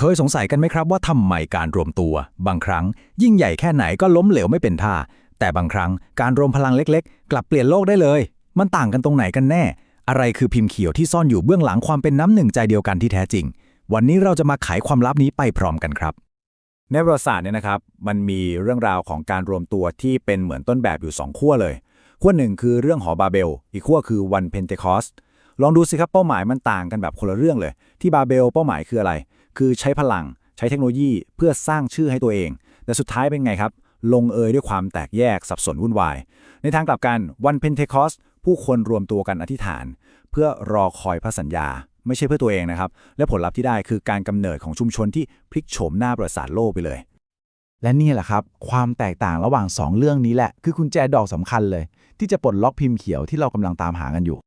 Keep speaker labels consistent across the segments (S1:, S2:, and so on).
S1: เคยสงสัยกันไหมครับว่าทำไมการรวมตัว บางครั้ง ยิ่งใหญ่แค่ไหนก็ล้มเหลวไม่เป็นท่า แต่บางครั้งการรวมพลังเล็กๆ กลับเปลี่ยนโลกได้เลย มันต่างกันตรงไหนกันแน่ อะไรคือพิมพ์เขียวที่ซ่อนอยู่เบื้องหลังความเป็นน้ำหนึ่งใจเดียวกันที่แท้จริง วันนี้เราจะมาไขความลับนี้ไปพร้อมกันครับ
S2: ในประวัติศาสตร์เนี่ยนะครับ มันมีเรื่องราวของการรวมตัวที่เป็นเหมือนต้นแบบอยู่2ขั้วเลยขั้วหนึ่งคือเรื่องหอบาเบล อีกขั้วคือวันเพนเทคอสลองดูสิครับเป้าหมายมันต่างกันแบบคนละเรื่องเลย ที่บาเบลเป้าหมายคืออะไร คือใช้พลัง ใช้เทคโนโลยีเพื่อสร้างชื่อให้ตัวเอง แต่สุดท้ายเป็นไงครับ ลงเอยด้วยความแตกแยกสับสนวุ่นวาย ในทางกลับกันวันเพนเทคอสผู้คนรวมตัวกันอธิษฐาน เพื่อรอคอยพระสัญญา ไม่ใช่เพื่อตัวเองนะครับ และผลลัพธ์ที่ได้คือการกำเนิดของชุมชนที่พลิกโฉมหน้าประวัติศาสตร์โลกไปเลย
S3: และนี่แหละครับ ความแตกต่างระหว่าง 2 เรื่องนี้แหละ คือกุญแจดอกสำคัญเลย ที่จะปลดล็อกพิมพ์เขียวที่เรากำลังตามหากันอยู่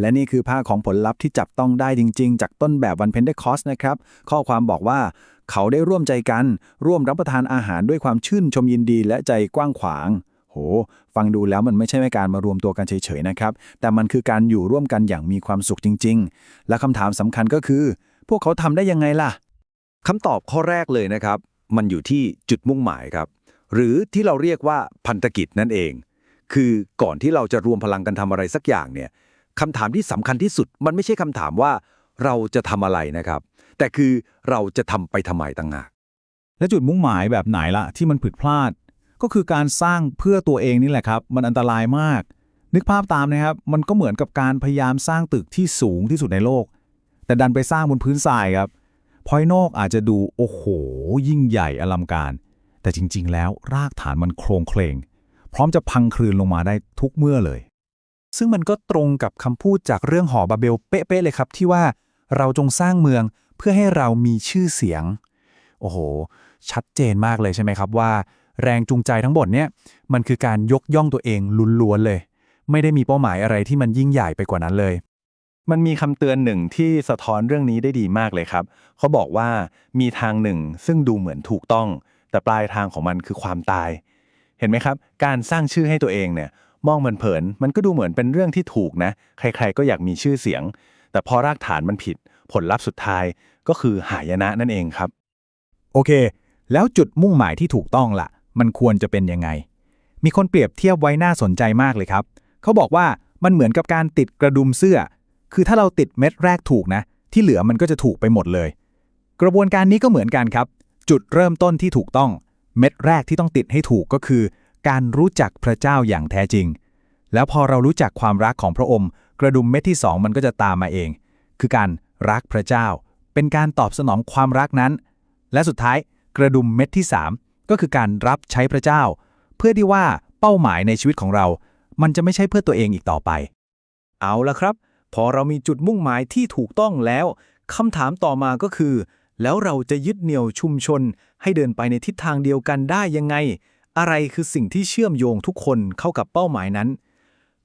S2: และนี่คือภาคของผลลัพธ์ที่จับต้องได้จริง ๆ จากต้นแบบวันเพนเดคอสนะครับ ข้อความบอกว่าเขาได้ร่วมใจกัน ร่วมรับประทานอาหารด้วยความชื่นชมยินดีและใจกว้างขวาง โห ฟังดูแล้วมันไม่ใช่การมารวมตัวกันเฉยๆนะครับ แต่มันคือการอยู่ร่วมกันอย่างมีความสุขจริง ๆ และคำถามสำคัญก็คือ พวกเขาทำได้ยังไงล่ะ
S4: คำตอบข้อแรกเลยนะครับ มันอยู่ที่จุดมุ่งหมายครับ หรือที่เราเรียกว่าพันธกิจนั่นเอง คือก่อนที่เราจะรวมพลังกันทำอะไรสักอย่างเนี่ย คำถามที่สำคัญที่สุด มันไม่ใช่คำถามว่าเราจะทำอะไรนะครับ แต่คือเราจะทำไปทำไมต่างหาก
S1: และจุดมุ่งหมายแบบไหนล่ะ ที่มันผิดพลาด ก็คือการสร้างเพื่อตัวเองนี่แหละครับ มันอันตรายมาก นึกภาพตามนะครับ มันก็เหมือนกับการพยายามสร้างตึกที่สูงที่สุดในโลก แต่ดันไปสร้างบนพื้นทรายครับภายนอกอาจจะดูโอ้โห ยิ่งใหญ่อลังการ แต่จริง ๆ แล้วรากฐานมันโครงเคลงพร้อมจะพังคลืนลงมาได้ทุกเมื่อเลย
S5: ซึ่งมันก็ตรงกับคำพูดจากเรื่องหอบาเบลเป๊ะๆเลยครับที่ว่าเราจงสร้างเมืองเพื่อให้เรามีชื่อเสียง โอ้โห ชัดเจนมากเลยใช่ไหมครับว่า แรงจูงใจทั้งหมดเนี่ยมันคือการยกย่องตัวเองล้วนๆเลย ไม่ได้มีเป้าหมายอะไรที่มันยิ่งใหญ่ไปกว่านั้นเลย
S6: มันมีคำเตือนหนึ่งที่สะท้อนเรื่องนี้ได้ดีมากเลยครับ เขาบอกว่ามีทางหนึ่งซึ่งดูเหมือนถูกต้อง แต่ปลายทางของมันคือความตาย เห็นไหมครับ การสร้างชื่อให้ตัวเองเนี่ย มองมันเผินๆมันก็ดูเหมือนเป็นเรื่องที่ถูกนะ ใครๆก็อยากมีชื่อเสียง แต่พอรากฐานมันผิด ผลลัพธ์สุดท้ายก็คือหายนะนั่นเองครับ
S1: โอเค แล้วจุดมุ่งหมายที่ถูกต้องล่ะ มันควรจะเป็นยังไง มีคนเปรียบเทียบไว้น่าสนใจมากเลยครับ เขาบอกว่ามันเหมือนกับการติดกระดุมเสื้อ คือถ้าเราติดเม็ดแรกถูกนะ ที่เหลือมันก็จะถูกไปหมดเลย กระบวนการนี้ก็เหมือนกันครับ จุดเริ่มต้นที่ถูกต้อง เม็ดแรกที่ต้องติดให้ถูกก็คือ การรู้จักพระเจ้าอย่างแท้จริง แล้วพอเรารู้จักความรักของพระองค์ กระดุมเม็ดที่สองมันก็จะตามมาเอง คือการรักพระเจ้า เป็นการตอบสนองความรักนั้น และสุดท้ายกระดุมเม็ดที่ 3 ก็คือการรับใช้พระเจ้า เพื่อที่ว่าเป้าหมายในชีวิตของเรา มันจะไม่ใช่เพื่อตัวเองอีกต่อไป
S2: เอาละครับ พอเรามีจุดมุ่งหมายที่ถูกต้องแล้วคำถามต่อมาก็คือ แล้วเราจะยึดเหนี่ยวชุมชน ให้เดินไปในทิศทางเดียวกันได้ยังไง อะไรคือสิ่งที่เชื่อมโยงทุกคนเข้ากับเป้าหมายนั้น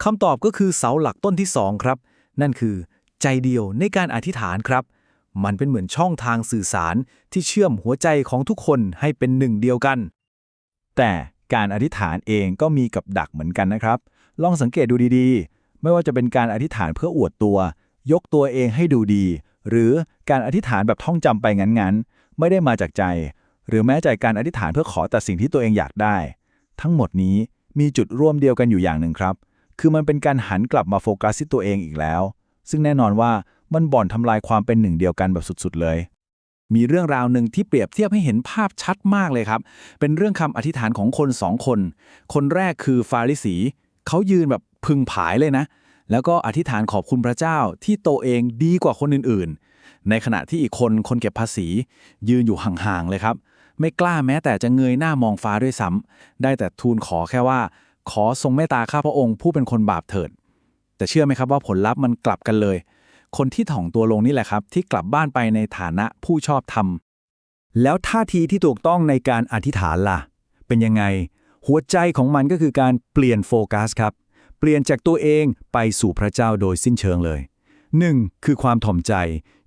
S2: คำตอบก็คือเสาหลักต้นที่สองครับ นั่นคือใจเดียวในการอธิษฐานครับ มันเป็นเหมือนช่องทางสื่อสารที่เชื่อมหัวใจของทุกคนให้เป็นหนึ่งเดียวกัน
S5: แต่การอธิษฐานเองก็มีกับดักเหมือนกันนะครับ ลองสังเกตดูดีๆ ไม่ว่าจะเป็นการอธิษฐานเพื่ออวดตัว ยกตัวเองให้ดูดี หรือการอธิษฐานแบบท่องจำไปงั้นๆ ไม่ได้มาจากใจ หรือแม้แต่การอธิษฐานเพื่อขอแต่สิ่งที่ตัวเองอยากได้ ทั้งหมดนี้มีจุดร่วมเดียวกันอยู่อย่างหนึ่งครับ คือมันเป็นการหันกลับมาโฟกัสที่ตัวเองอีกแล้ว ซึ่งแน่นอนว่ามันบ่อนทำลายความเป็นหนึ่งเดียวกันแบบสุดๆเลย
S2: มีเรื่องราวหนึ่งที่เปรียบเทียบให้เห็นภาพชัดมากเลยครับ เป็นเรื่องคำอธิษฐานของคนสองคน คนแรกคือฟาริสี เขายืนแบบพึงผายเลยนะ แล้วก็อธิษฐานขอบคุณพระเจ้าที่ตัวเองดีกว่าคนอื่นๆ ในขณะที่อีกคนคนเก็บภาษี ยืนอยู่ห่างๆเลยครับ ไม่กล้าแม้แต่จะเงยหน้ามองฟ้าด้วยซ้ำได้แต่ทูลขอแค่ว่า ขอทรงเมตตาข้าพระองค์ผู้เป็นคนบาปเถิด แต่เชื่อไหมครับว่าผลลัพธ์มันกลับกันเลย คนที่ถ่องตัวลงนี่แหละครับ ที่กลับบ้านไปในฐานะผู้ชอบธรรม แล้วท่าทีที่ถูกต้องในการอธิษฐานล่ะ เป็นยังไง หัวใจของมันก็คือการเปลี่ยนโฟกัสครับ เปลี่ยนจากตัวเองไปสู่พระเจ้าโดยสิ้นเชิงเลย 1. คือความถ่อมใจ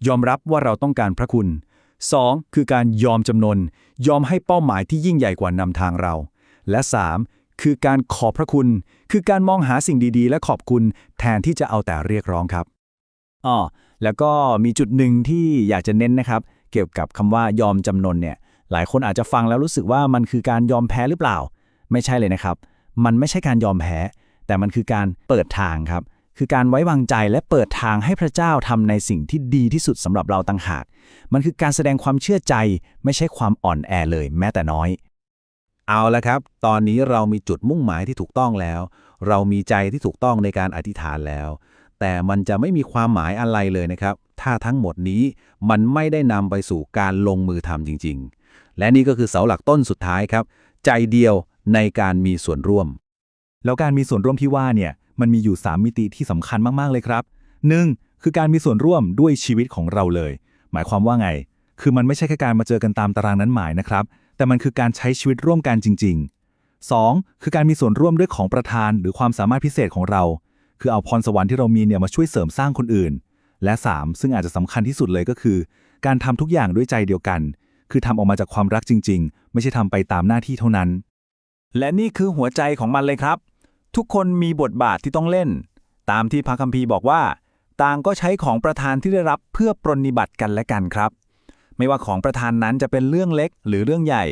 S2: ยอมรับว่าเราต้องการพระคุณ 2. คือการยอมจำนน ยอมให้เป้าหมายที่ยิ่งใหญ่กว่านำทางเรา และ 3. คือการขอบพระคุณ คือการมองหาสิ่งดีๆ และขอบคุณแทนที่จะเอาแต่เรียกร้องครับ
S5: อ๋อแล้วก็มีจุดหนึ่งที่อยากจะเน้นนะครับเเกี่ยวกับคำว่ายอมจำนนเนี่ยหลายคนอาจจะฟังแล้วรู้สึกว่ามันคือการยอมแพ้หรือเปล่า ไม่ใช่เลยนะครับ มันไม่ใช่การยอมแพ้ แต่มันคือการเปิดทางครับ คือการไว้วางใจและเปิดทางให้พระเจ้าทำในสิ่งที่ดีที่สุดสำหรับเราต่างหาก มันคือการแสดงความเชื่อใจไม่ใช่ความอ่อนแอเลย แม้แต่น้อย
S2: เอาละครับ ตอนนี้เรามีจุดมุ่งหมายที่ถูกต้องแล้ว เรามีใจที่ถูกต้องในการอธิษฐานแล้ว แต่มันจะไม่มีความหมายอะไรเลยนะครับ ถ้าทั้งหมดนี้มันไม่ได้นำไปสู่การลงมือทำจริง ๆ และนี่ก็คือเสาหลักต้นสุดท้ายครับ ใจเดียวในการมีส่วนร่วม
S1: แล้วการมีส่วนร่วมที่ว่าเนี่ย มันมีอยู่ 3 มิติที่สำคัญมาก ๆ เลยครับ 1. คือการมีส่วนร่วมด้วยชีวิตของเราเลย หมายความว่าไง คือมันไม่ใช่แค่การมาเจอกันตามตารางนั้นหมายนะครับ แต่มันคือการใช้ชีวิตร่วมกันจริง ๆ 2. คือการมีส่วนร่วมด้วยของประธานหรือความสามารถพิเศษของเรา คือเอาพรสวรรค์ที่เรามีเนี่ยมาช่วยเสริมสร้างคนอื่น และ 3. ซึ่งอาจจะสำคัญที่สุดเลยก็คือ การทำทุกอย่างด้วยใจเดียวกัน คือทำออกมาจากความรักจริง ๆ ไม่ใช่ทำไปตามหน้าที่เท่านั้น
S5: และนี่คือหัวใจของมันเลยครับ ทุกคนมีบทบาทที่ต้องเล่น ตามที่พระคัมภีร์บอกว่า ต่างก็ใช้ของประธานที่ได้รับเพื่อปรนนิบัติกันและกันครับ ไม่ว่าของประธานนั้นจะเป็นเรื่องเล็กหรือเรื่องใหญ่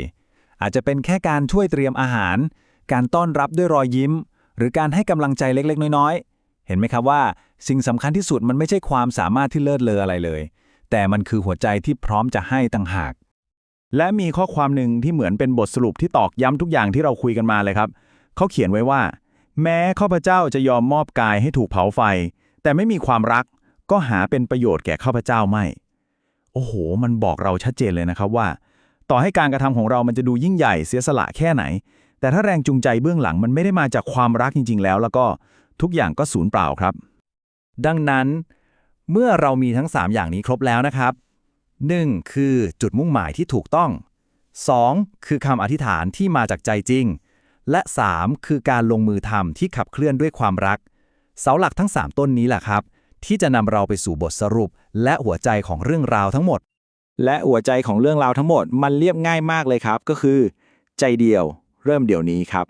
S5: อาจจะเป็นแค่การช่วยเตรียมอาหาร การต้อนรับด้วยรอยยิ้ม หรือการให้กำลังใจเล็กๆ น้อยๆ เห็นไหมครับว่า สิ่งสำคัญที่สุดมันไม่ใช่ความสามารถที่เลิศเลออะไรเลย แต่มันคือหัวใจที่พร้อมจะให้ต่างหาก
S6: และมีข้อความหนึ่งที่เหมือนเป็นบทสรุปที่ตอกย้ำทุกอย่างที่เราคุยกันมาเลยครับ เขาเขียนไว้ว่า แม้ข้าพเจ้าจะยอมมอบกายให้ถูกเผาไฟ แต่ไม่มีความรักก็หาเป็นประโยชน์แก่ข้าพเจ้าไม่ โอ้โห มันบอกเราชัดเจนเลยนะครับว่า ต่อให้การกระทำของเรามันจะดูยิ่งใหญ่เสียสละแค่ไหน แต่ถ้าแรงจูงใจเบื้องหลังมันไม่ได้มาจากความรักจริง ๆ แล้ว แล้วก็ทุกอย่างก็สูญเปล่าครับ
S5: ดังนั้น เมื่อเรามีทั้ง 3 อย่างนี้ครบแล้วนะครับ 1. คือจุดมุ่งหมายที่ถูกต้อง 2. คือคำอธิษฐานที่มาจากใจจริง และ 3. คือการลงมือทำที่ขับเคลื่อนด้วยความรัก เสาหลักทั้ง 3 ต้นนี้แหละครับ ที่จะนำเราไปสู่บทสรุป และหัวใจของเรื่องราวทั้งหมด และหัวใจของเรื่องราวทั้งหมดมันเรียบง่ายมากเลยครับ ก็คือ ใจเดียว เริ่มเดี๋ยวนี้ครับ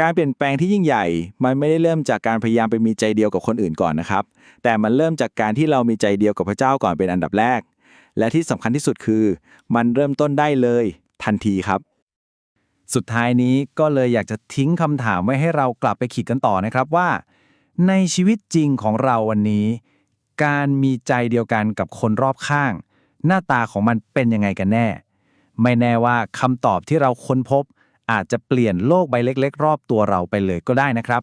S5: การเปลี่ยนแปลงที่ยิ่งใหญ่ มันไม่ได้เริ่มจากการพยายามไปมีใจเดียวกับคนอื่นก่อนนะครับ แต่มันเริ่มจากการที่เรามีใจเดียวกับพระเจ้าก่อนเป็นอันดับแรก และที่สำคัญที่สุดคือ มันเริ่มต้นได้เลย ทันทีครับ สุดท้ายนี้ก็เลยอยากจะทิ้งคำถามไว้ให้เรากลับไปคิดกันต่อนะครับว่า ในชีวิตจริงของเราวันนี้ การมีใจเดียวกันกับคนรอบข้าง หน้าตาของมันเป็นยังไงกันแน่ ไม่แน่ว่าคำตอบที่เราค้นพบ อาจจะเปลี่ยนโลกใบเล็ก ๆ รอบตัวเราไปเลยก็ได้นะครับ